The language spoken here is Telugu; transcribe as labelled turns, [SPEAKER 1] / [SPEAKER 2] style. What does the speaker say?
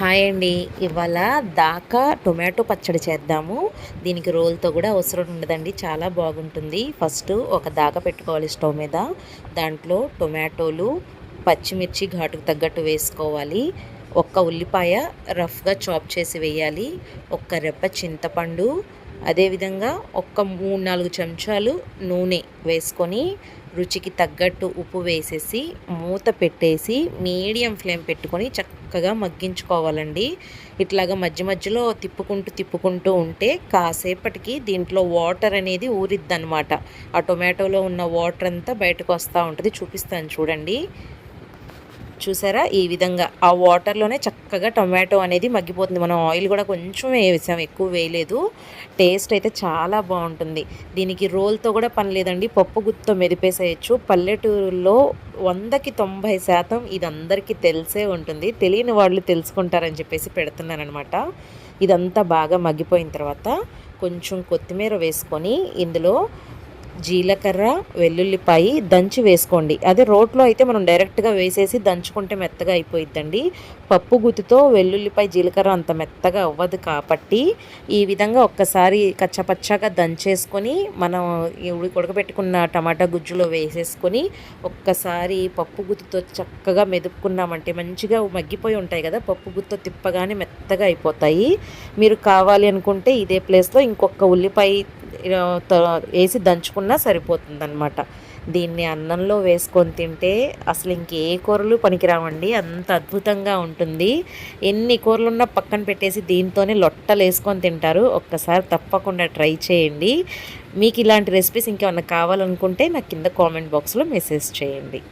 [SPEAKER 1] హాయ్ అండి. ఇవాళ దాకా టొమాటో పచ్చడి చేద్దాము. దీనికి రోల్తో కూడా అవసరం ఉండదండి. చాలా బాగుంటుంది. ఫస్ట్ ఒక దాకా పెట్టుకోవాలి స్టవ్ మీద. దాంట్లో టొమాటోలు పచ్చిమిర్చి ఘాటుకు తగ్గట్టు వేసుకోవాలి. ఒక్క ఉల్లిపాయ రఫ్గా చాప్ చేసి వేయాలి. ఒక్క రెప్ప చింతపండు అదేవిధంగా ఒక్క మూడు నాలుగు చెంచాలు నూనె వేసుకొని రుచికి తగ్గట్టు ఉప్పు వేసేసి మూత పెట్టేసి మీడియం ఫ్లేమ్ పెట్టుకొని చక్కగా మగ్గించుకోవాలండి. ఇట్లాగా మధ్య మధ్యలో తిప్పుకుంటూ తిప్పుకుంటూ ఉంటే కాసేపటికి దీంట్లో వాటర్ అనేది ఊరిద్దనమాట ఆ టొమాటోలో ఉన్న వాటర్ అంతా బయటకు వస్తూ ఉంటుంది. చూపిస్తాను చూడండి. చూసారా? ఈ విధంగా ఆ వాటర్లోనే చక్కగా టొమాటో అనేది మగ్గిపోతుంది. మనం ఆయిల్ కూడా కొంచెం వేసాం ఎక్కువ వేయలేదు. టేస్ట్ అయితే చాలా బాగుంటుంది. దీనికి రోల్తో కూడా పని లేదండి. పప్పు గుత్తో మెదిపేసేయచ్చు. పల్లెటూరులో వందకి తొంభై శాతం ఇది అందరికీ తెలిసే ఉంటుంది. తెలియని వాళ్ళు తెలుసుకుంటారని చెప్పేసి పెడుతున్నాను అనమాట ఇదంతా బాగా మగ్గిపోయిన తర్వాత కొంచెం కొత్తిమీర వేసుకొని ఇందులో జీలకర్ర వెల్లుల్లిపాయి దంచి వేసుకోండి. అదే రోట్లో అయితే మనం డైరెక్ట్గా వేసేసి దంచుకుంటే మెత్తగా అయిపోయిద్దండి. పప్పు గుత్తితో వెల్లుల్లిపాయ జీలకర్ర అంత మెత్తగా అవ్వదు కాబట్టి ఈ విధంగా ఒక్కసారి కచ్చపచ్చగా దంచేసుకొని మనం ఉడకబెట్టుకున్న టమాటా గుజ్జులో వేసేసుకొని ఒక్కసారి పప్పు గుత్తితో చక్కగా మెదుపుకున్నామంటే మంచిగా మగ్గిపోయి ఉంటాయి కదా పప్పు గుత్తో తిప్పగానే మెత్తగా అయిపోతాయి. మీరు కావాలి అనుకుంటే ఇదే ప్లేస్లో ఇంకొక ఉల్లిపాయ వేసి దంచుకున్నా సరిపోతుంది అనమాట దీన్ని అన్నంలో వేసుకొని తింటే అసలు ఇంకే కూరలు పనికిరావండి. అంత అద్భుతంగా ఉంటుంది. ఎన్ని కూరలు ఉన్నా పక్కన పెట్టేసి దీంతోనే లొట్టలు వేసుకొని తింటారు. ఒక్కసారి తప్పకుండా ట్రై చేయండి. మీకు ఇలాంటి రెసిపీస్ ఇంకేమన్నా కావాలనుకుంటే నాకు కింద కామెంట్ బాక్స్లో మెసేజ్ చేయండి.